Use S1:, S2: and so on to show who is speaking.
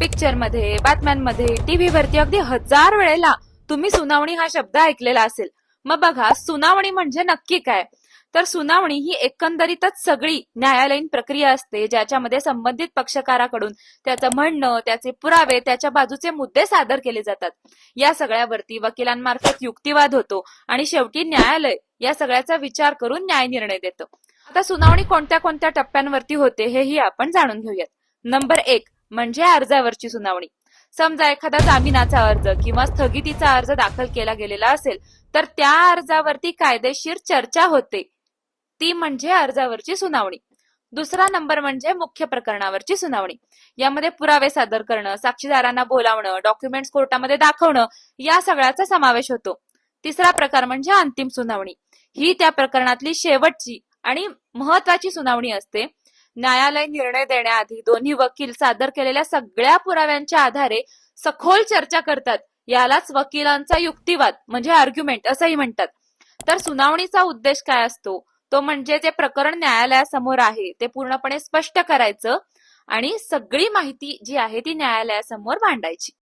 S1: पिक्चरमध्ये बातम्यांमध्ये टीव्ही वरती अगदी हजार वेळेला तुम्ही सुनावणी हा शब्द ऐकलेला असेल. मग बघा सुनावणी म्हणजे नक्की काय? तर सुनावणी ही एकंदरीतच सगळी न्यायालयीन प्रक्रिया असते ज्याच्यामध्ये संबंधित पक्षकाराकडून त्याचं म्हणणं त्याचे पुरावे त्याच्या बाजूचे मुद्दे सादर केले जातात. या सगळ्यावरती वकिलांमार्फत युक्तिवाद होतो आणि शेवटी न्यायालय या सगळ्याचा विचार करून न्याय निर्णय देतो. आता सुनावणी कोणत्या कोणत्या टप्प्यांवरती होते हेही आपण जाणून घेऊयात. नंबर एक म्हणजे अर्जावरची सुनावणी. समजा एखादा जामिनाचा अर्ज किंवा स्थगितीचा अर्ज दाखल केला गेलेला असेल तर त्या अर्जावरती कायदेशीर चर्चा होते. ती म्हणजे अर्जावरची सुनावणी. दुसरा नंबर म्हणजे मुख्य प्रकरणावरची सुनावणी. यामध्ये पुरावे सादर करणं साक्षीदारांना बोलावणं डॉक्युमेंट्स कोर्टामध्ये दाखवणं या सगळ्याचा समावेश होतो. तिसरा प्रकार म्हणजे अंतिम सुनावणी. ही त्या प्रकरणातली शेवटची आणि महत्वाची सुनावणी असते. न्यायालय निर्णय देण्याआधी दोन्ही वकील सादर केलेल्या सगळ्या पुराव्यांच्या आधारे सखोल चर्चा करतात. यालाच वकिलांचा युक्तिवाद म्हणजे आर्ग्युमेंट असंही म्हणतात. तर सुनावणीचा उद्देश काय असतो? तो म्हणजे जे प्रकरण न्यायालयासमोर आहे ते पूर्णपणे स्पष्ट करायचं आणि सगळी माहिती जी आहे ती न्यायालयासमोर मांडायची.